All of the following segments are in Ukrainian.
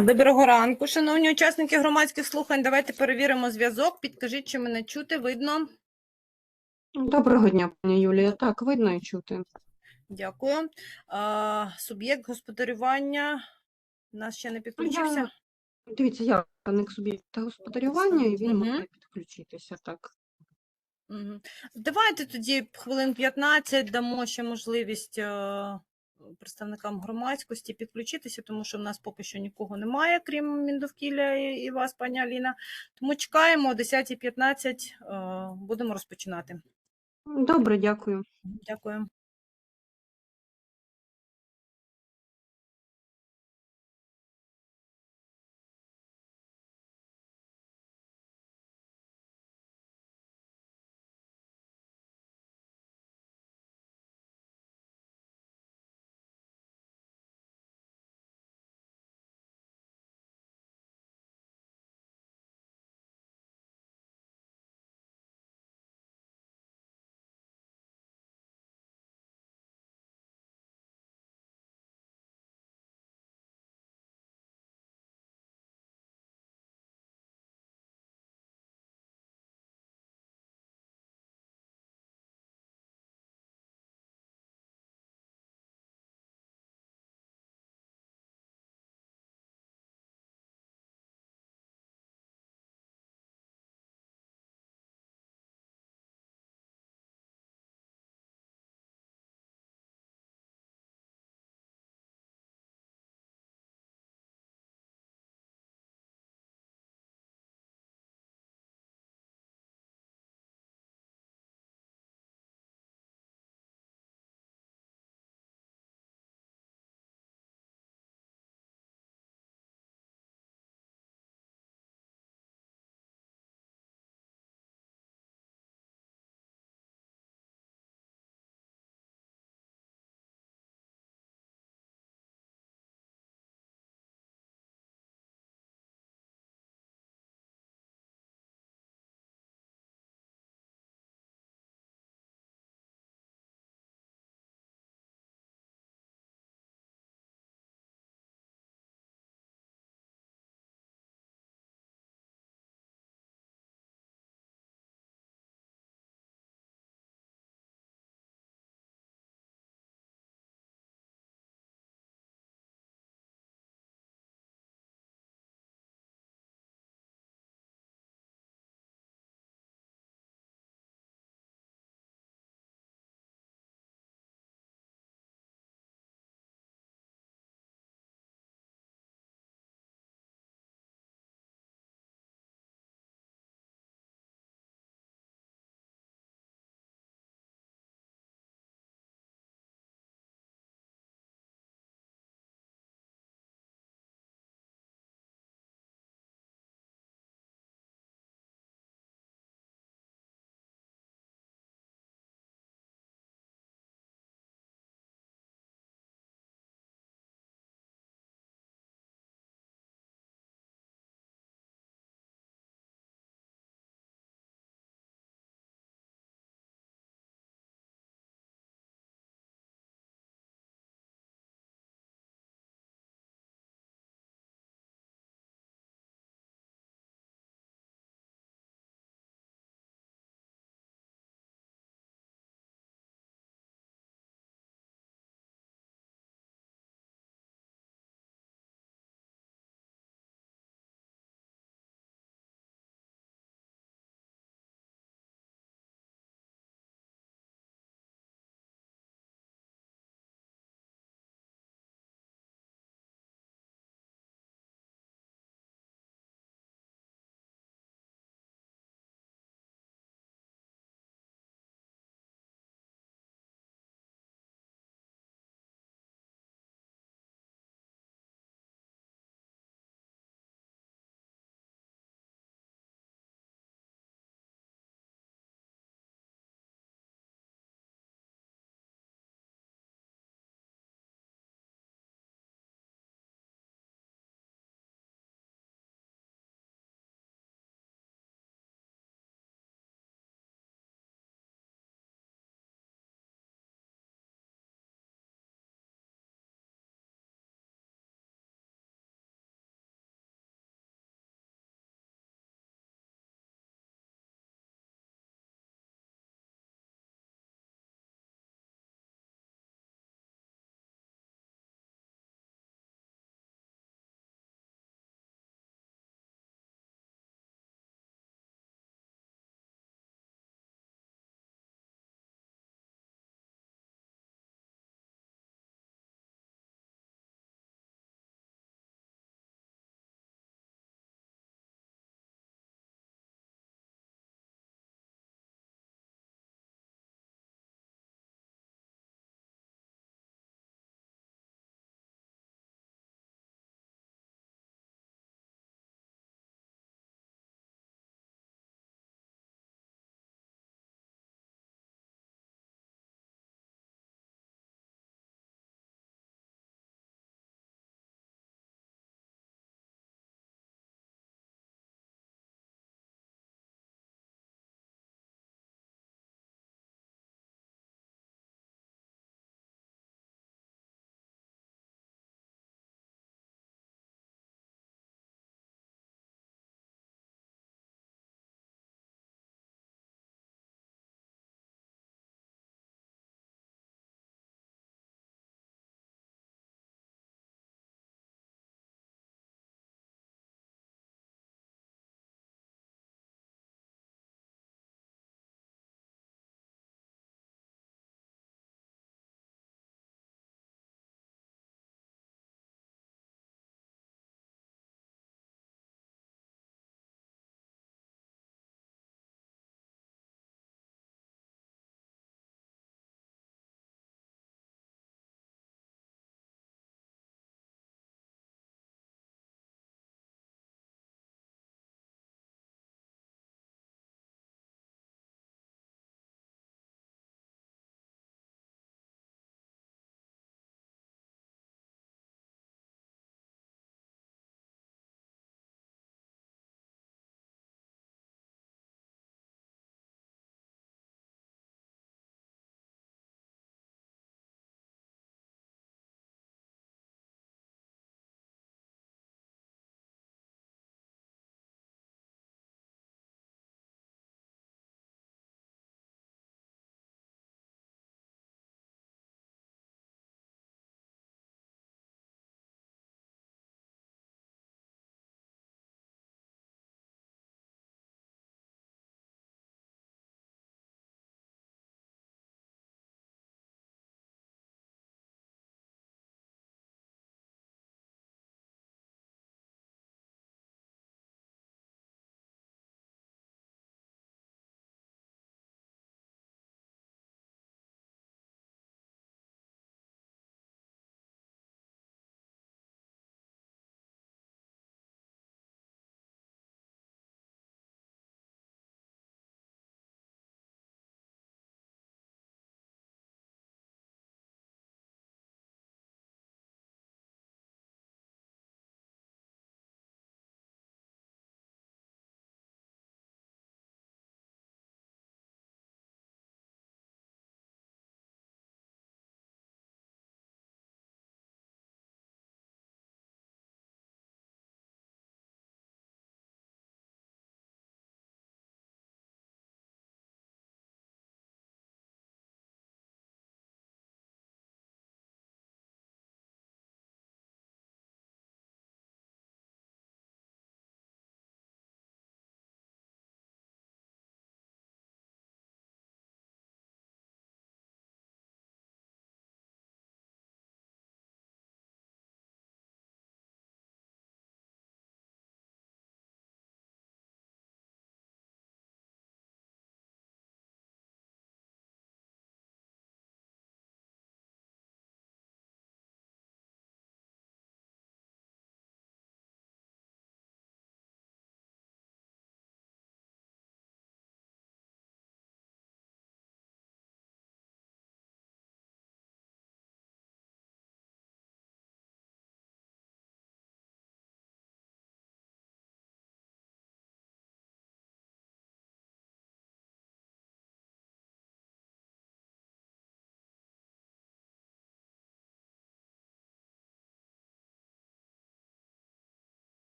Доброго ранку, шановні учасники громадських слухань. Давайте перевіримо зв'язок. Підкажіть, чи мене чути, видно. Доброго дня, пані Юлія. Так, видно і чути. Дякую. А, Суб'єкт господарювання у нас ще не підключився. Я- Дивіться, я представник суб'єкта господарювання, і він Мгм. має підключитися. Так. Мгм. Давайте тоді хвилин 15 дамо ще можливість е, представникам громадськості підключитися, тому що в нас поки що нікого немає, крім Міндовкілля і, вас, пані Аліна. Тому чекаємо о 10.15 е, будемо розпочинати. Добре, дякую. Дякую.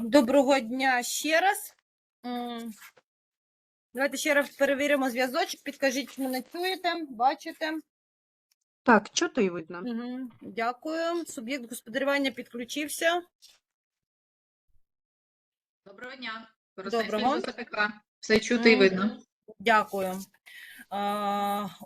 Доброго дня ще раз. Давайте ще раз перевіримо зв'язочок. Підкажіть, мене чуєте, бачите? Так, чути і видно. Угу. Дякую. Суб'єкт господарювання підключився. Доброго дня. Доброго. Все чути і видно. Дякую.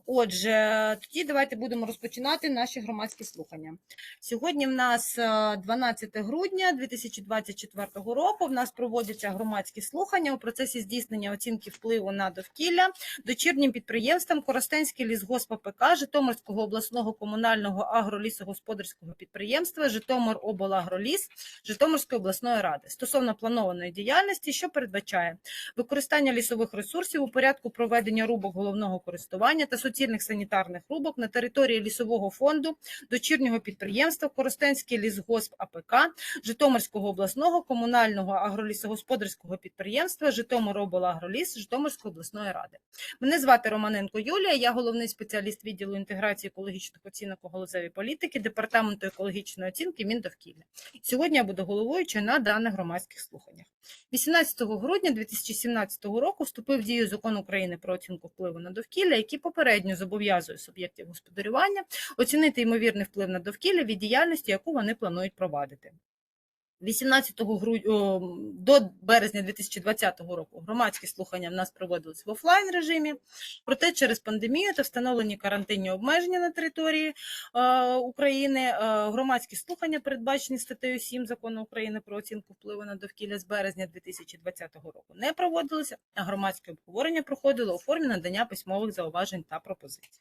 Отже, тоді давайте будемо розпочинати наші громадські слухання. Сьогодні в нас е, 12 грудня 2024 року. В нас проводяться громадські слухання у процесі здійснення оцінки впливу на довкілля дочірнім підприємствам Коростенський лісгосп АПК Житомирського обласного комунального агролісогосподарського підприємства Житомир облагроліс Житомирської обласної ради стосовно планованої діяльності, що передбачає використання лісових ресурсів у порядку проведення рубок головного користування та суцільних санітарних рубок на території лісового фонду дочірнього підприємства Коростенський лісгосп АПК Житомирського обласного комунального агролісогосподарського підприємства Житомироблагроліс Житомирської обласної ради. Мене звати Романенко Юлія, я головний спеціаліст відділу інтеграції екологічних оцінок у галузевій політики Департаменту екологічної оцінки Міндовкілля. Сьогодні я буду головуючою на даних громадських слуханнях. 18 грудня 2017 року вступив в дію закон України про оцінку впливу на довкілля, який попередньо зобов'язує суб'єктів господарювання оцінити ймовірний вплив на довкілля від діяльності, яку вони планують провадити. 18 грудня до березня 2020 року громадські слухання в нас проводились в офлайн режимі. Проте через пандемію та встановлені карантинні обмеження на території е, України е, громадські слухання, передбачені статтею 7 закону України про оцінку впливу на довкілля з березня 2020 року, не проводилися, а громадське обговорення проходило у формі надання письмових зауважень та пропозицій.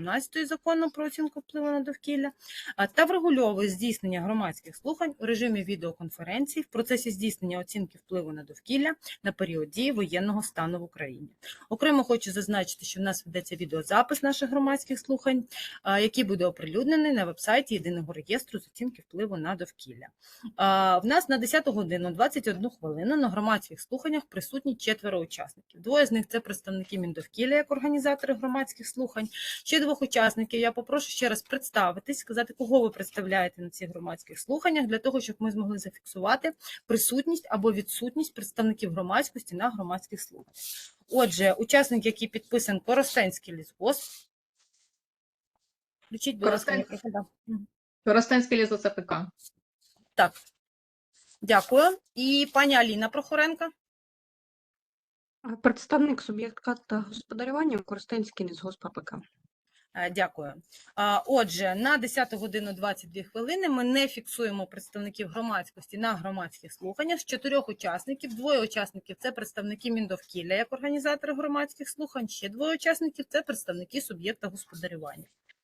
закону про оцінку впливу на довкілля та врегульовує здійснення громадських слухань у режимі відеоконференції в процесі здійснення оцінки впливу на довкілля на період дії воєнного стану в Україні. Окремо хочу зазначити, що в нас ведеться відеозапис наших громадських слухань, який буде оприлюднений на вебсайті єдиного реєстру з оцінки впливу на довкілля. В нас на 10 годину 21 хвилину на громадських слуханнях присутні четверо учасників. Двоє з них це представники Міндовкілля як організатори громадських слухань. Ще двох учасників я попрошу ще раз представитись, сказати, кого ви представляєте на цих громадських слуханнях, для того, щоб ми змогли зафіксувати присутність або відсутність представників громадськості на громадських слуханнях. Отже, учасник, який підписаний Коростенський лісгосп. Включіть, будь ласка, мікрофон. Коростенський ліс ЗСПК. Так. Дякую. І пані Аліна Прохоренко. Представник суб'єкта та господарювання Коростенський лісгосп АПК. Е, Дякую. Отже, на 10 годину 22 хвилини ми не фіксуємо представників громадськості на громадських слуханнях. З чотирьох учасників, двоє учасників це представники Міндовкілля як організатори громадських слухань, ще двоє учасників це представники суб'єкта господарювання.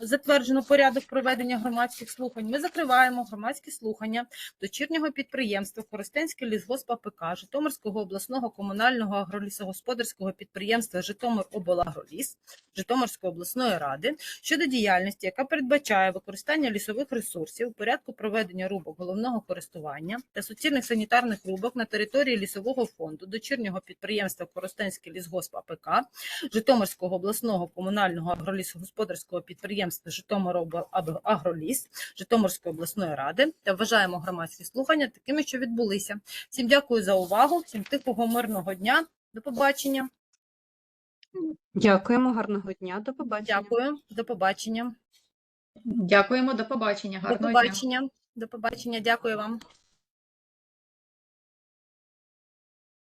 затверджено порядок проведення громадських слухань. Ми закриваємо громадські слухання дочірнього підприємства Коростенський лісгосп АПК Житомирського обласного комунального агролісогосподарського підприємства Житомироблагроліс Житомирської обласної ради щодо діяльності, яка передбачає використання лісових ресурсів у порядку проведення рубок головного користування та суцільних санітарних рубок на території лісового фонду дочірнього підприємства Коростенський лісгосп АПК Житомирського обласного комунального агролісогосподарського підприємства Житомиробагроліс Житомирської обласної ради та вважаємо громадські слухання такими, що відбулися. Всім дякую за увагу, всім тихого мирного дня. До побачення. Дякуємо, гарного дня, до побачення. Дякую, до побачення. Дякуємо, до побачення. До Гарного дня. побачення. До побачення. Дякую вам.